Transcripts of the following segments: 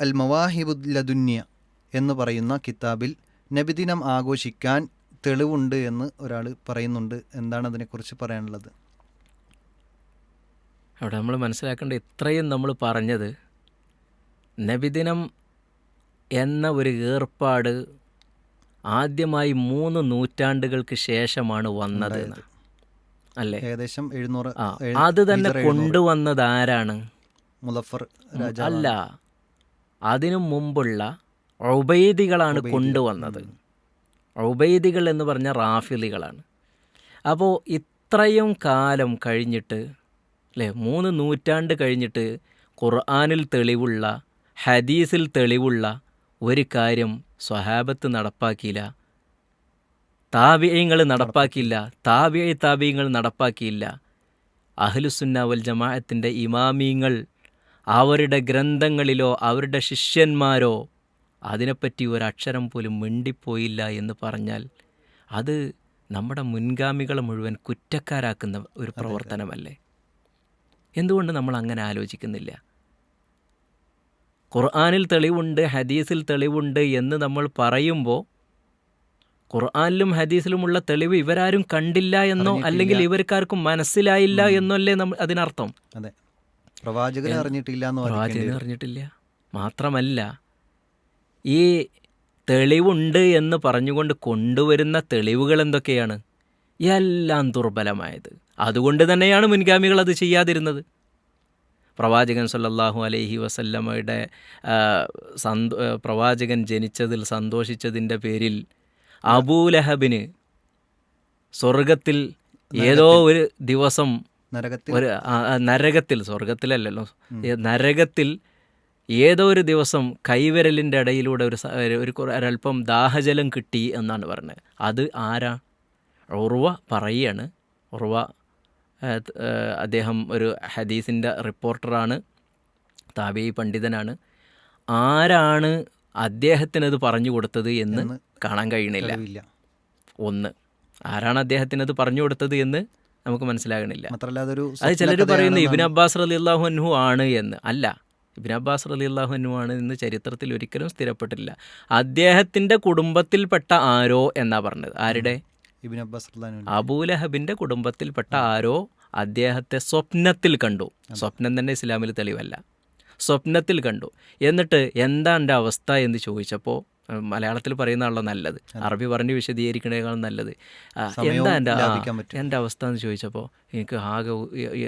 അൽ മവാഹിബു ലദുന്യ എന്ന് പറയുന്ന കിതാബിൽ നബിദിനം ആഘോഷിക്കാൻ തെളിവുണ്ട് എന്ന് ഒരാൾ പറയുന്നുണ്ട്. എന്താണ് അതിനെക്കുറിച്ച് പറയാനുള്ളത്? അവിടെ നമ്മൾ മനസ്സിലാക്കേണ്ട ഇത്രയും നമ്മൾ പറഞ്ഞത് നബിദിനം എന്ന ഒരു ഏർപ്പാട് ആദ്യമായി മൂന്ന് നൂറ്റാണ്ടുകൾക്ക് ശേഷമാണ് വന്നത് അല്ലേ? ഏകദേശം എഴുന്നൂറ് അത് തന്നെ കൊണ്ടുവന്നത് ആരാണ് മുലഫർ അല്ല. അതിനു മുമ്പുള്ള ഔബൈദികളാണ് കൊണ്ടുവന്നത്. ഔബൈദികൾ എന്ന് പറഞ്ഞ റാഫിലികളാണ് അപ്പോൾ ഇത്രയും കാലം കഴിഞ്ഞിട്ട് അല്ലേ മൂന്ന് നൂറ്റാണ്ട് കഴിഞ്ഞിട്ട് ഖുർആാനിൽ തെളിവുള്ള ഹദീസിൽ തെളിവുള്ള ഒരു കാര്യം സ്വഹാബത്ത് നടപ്പാക്കിയില്ല. താബിയങ്ങൾ നടപ്പാക്കിയില്ല. താബിയ താബിയങ്ങൾ നടപ്പാക്കിയില്ല. അഹ്ലുസുന്ന വൽ ജമാഅത്തിന്റെ ഇമാമീങ്ങൾ അവരുടെ ഗ്രന്ഥങ്ങളിലോ അവരുടെ ശിഷ്യന്മാരോ അതിനെപ്പറ്റി ഒരക്ഷരം പോലും മിണ്ടിപ്പോയില്ല എന്ന് പറഞ്ഞാൽ അത് നമ്മുടെ മുൻഗാമികളെ മുഴുവൻ കുറ്റക്കാരാക്കുന്ന ഒരു പ്രവർത്തനമല്ലേ? എന്തുകൊണ്ട് നമ്മൾ അങ്ങനെ ആലോചിക്കുന്നില്ല? ഖുർആാനിൽ തെളിവുണ്ട് ഹദീസിൽ തെളിവുണ്ട് എന്ന് നമ്മൾ പറയുമ്പോൾ ഖുർആാനിലും ഹദീസിലുമുള്ള തെളിവ് ഇവരാരും കണ്ടില്ല എന്നോ അല്ലെങ്കിൽ ഇവർക്കാർക്കും മനസ്സിലായില്ല എന്നല്ലേ നമ്മൾ അതിനർത്ഥം? അതെ. അറിഞ്ഞിട്ടില്ല മാത്രമല്ല ഈ തെളിവുണ്ട് എന്ന് പറഞ്ഞുകൊണ്ട് കൊണ്ടുവരുന്ന തെളിവുകൾ എന്തൊക്കെയാണ്? എല്ലാം ദുർബലമായത്. അതുകൊണ്ട് തന്നെയാണ് മുൻഗാമികൾ അത് ചെയ്യാതിരുന്നത്. പ്രവാചകൻ സല്ലാഹു അലൈഹി വസല്ലമ്മയുടെ സന്തോ പ്രവാചകൻ ജനിച്ചതിൽ സന്തോഷിച്ചതിന്റെ പേരിൽ അബൂലഹബിന് സ്വർഗത്തിൽ ഏതോ ഒരു ദിവസം നരകത്തിൽ? ഒരു നരകത്തിൽ സ്വർഗത്തിലല്ലല്ലോ നരകത്തിൽ ഏതോ ഒരു ദിവസം കൈവിരലിന്റെ ഇടയിലൂടെ ഒരു ഒരു- ഒരു ഒരല്പം ദാഹജലം കിട്ടി എന്നാണ് പറഞ്ഞത്. അത് ആരാ? ഉറുവ പറയാണ്. ഉറുവ അദ്ദേഹം ഒരു ഹദീസിന്റെ റിപ്പോർട്ടറാണ് താബി പണ്ഡിതനാണ്. ആരാണ് അദ്ദേഹത്തിനത് പറഞ്ഞു കൊടുത്തത് എന്ന് എന്ന് കാണാൻ കഴിയണില്ല. ഒന്ന്. ആരാണ് അദ്ദേഹത്തിനത് പറഞ്ഞു കൊടുത്തത് എന്ന് നമുക്ക് മനസ്സിലാകണില്ല. അത് ചിലർ പറയുന്നത് പറയുന്നു ഇബിൻ അബ്ബാസ് റലി അള്ളാഹു ആണ് എന്ന്. അല്ല ഇബിൻ അബ്ബാസ് അൻഹു ആണ് എന്ന് ചരിത്രത്തിൽ ഒരിക്കലും സ്ഥിരപ്പെട്ടില്ല അദ്ദേഹത്തിന്റെ കുടുംബത്തിൽപ്പെട്ട ആരോ എന്നാ പറഞ്ഞത്? ആരുടെ? Ibn Abbas. അബൂലഹബിന്റെ കുടുംബത്തിൽപ്പെട്ട ആരോ അദ്ദേഹത്തെ സ്വപ്നത്തിൽ കണ്ടു. സ്വപ്നം തന്നെ ഇസ്ലാമിൽ തെളിവല്ല. സ്വപ്നത്തിൽ കണ്ടു. എന്നിട്ട് എന്താ എന്റെ അവസ്ഥ എന്ന് ചോദിച്ചപ്പോൾ മലയാളത്തിൽ പറയുന്ന ആളോ നല്ലത് അറബി പറഞ്ഞ് വിശദീകരിക്കണേക്കാളും നല്ലത്. എന്താ എന്റെ. എന്റെ അവസ്ഥ എന്ന് ചോദിച്ചപ്പോൾ എനിക്ക് ആകെ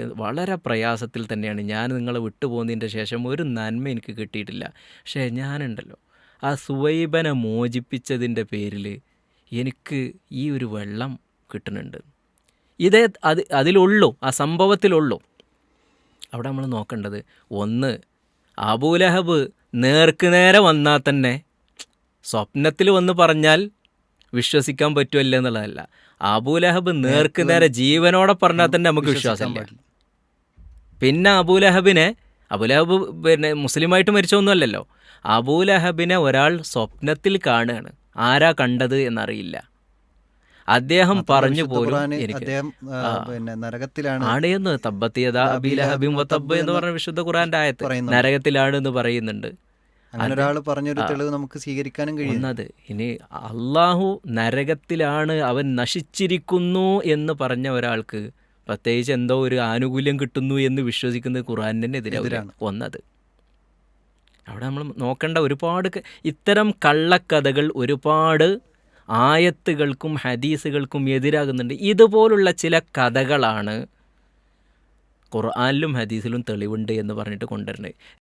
വളരെ പ്രയാസത്തിൽ തന്നെയാണ്. ഞാൻ നിങ്ങളെ വിട്ടുപോകുന്നതിന്റെ ശേഷം ഒരു നന്മ എനിക്ക് കിട്ടിയിട്ടില്ല. പക്ഷേ ഞാനുണ്ടല്ലോ. ആ സുവൈബനെ മോചിപ്പിച്ചതിന്റെ പേരിൽ എനിക്ക് ഈ ഒരു വെള്ളം കിട്ടുന്നുണ്ട്. ഇതേ അത് അതിലുള്ളൂ ആ സംഭവത്തിലുള്ളൂ. അവിടെ നമ്മൾ നോക്കേണ്ടത് ഒന്ന് അബൂലഹബ് നേർക്ക് നേരെ വന്നാൽ തന്നെ സ്വപ്നത്തിൽ വന്ന് പറഞ്ഞാൽ വിശ്വസിക്കാൻ പറ്റുമല്ല എന്നുള്ളതല്ല. അബൂലഹബ് നേർക്ക് നേരെ ജീവനോടെ പറഞ്ഞാൽ തന്നെ നമുക്ക് വിശ്വാസമില്ല. പിന്നെ അബൂലഹബിനെ അബൂലഹബ് പിന്നെ മുസ്ലിമായിട്ട് മരിച്ചൊന്നുമല്ലല്ലോ. അബൂലഹബിനെ ഒരാൾ സ്വപ്നത്തിൽ കാണുകയാണ്. ആരാ കണ്ടത് എന്നറിയില്ല. അദ്ദേഹം പറഞ്ഞു പോലും ആണ് എന്ന് തബ്ബത്തിയത അബീലഹബിം എന്ന് പറഞ്ഞ വിശുദ്ധ ഖുറാന്റെ ആയത്ത് നരകത്തിലാണ് എന്ന് പറയുന്നുണ്ട്. അങ്ങനെ ഒരാൾ പറഞ്ഞൊരു തെളിവ് നമുക്ക് സ്വീകരിക്കാനും കഴിയുന്നത് ഇനി അള്ളാഹു നരകത്തിലാണ് അവൻ നശിച്ചിരിക്കുന്നു എന്ന് പറഞ്ഞ ഒരാൾക്ക് പ്രത്യേകിച്ച് എന്തോ ഒരു ആനുകൂല്യം കിട്ടുന്നു എന്ന് വിശ്വസിക്കുന്നത് ഖുറാനിന്റെ എതിരാണ്. ഒന്നത്. അവിടെ നമ്മൾ നോക്കേണ്ട ഒരുപാട് ഇത്തരം കള്ളക്കഥകൾ ഒരുപാട് ആയത്തുകൾക്കും ഹദീസുകൾക്കും എതിരാകുന്നുണ്ട്. ഇതുപോലുള്ള ചില കഥകളാണ് ഖുർആാനിലും ഹദീസിലും തെളിവുണ്ട് എന്ന് പറഞ്ഞിട്ട് കൊണ്ടുവരുന്നത്.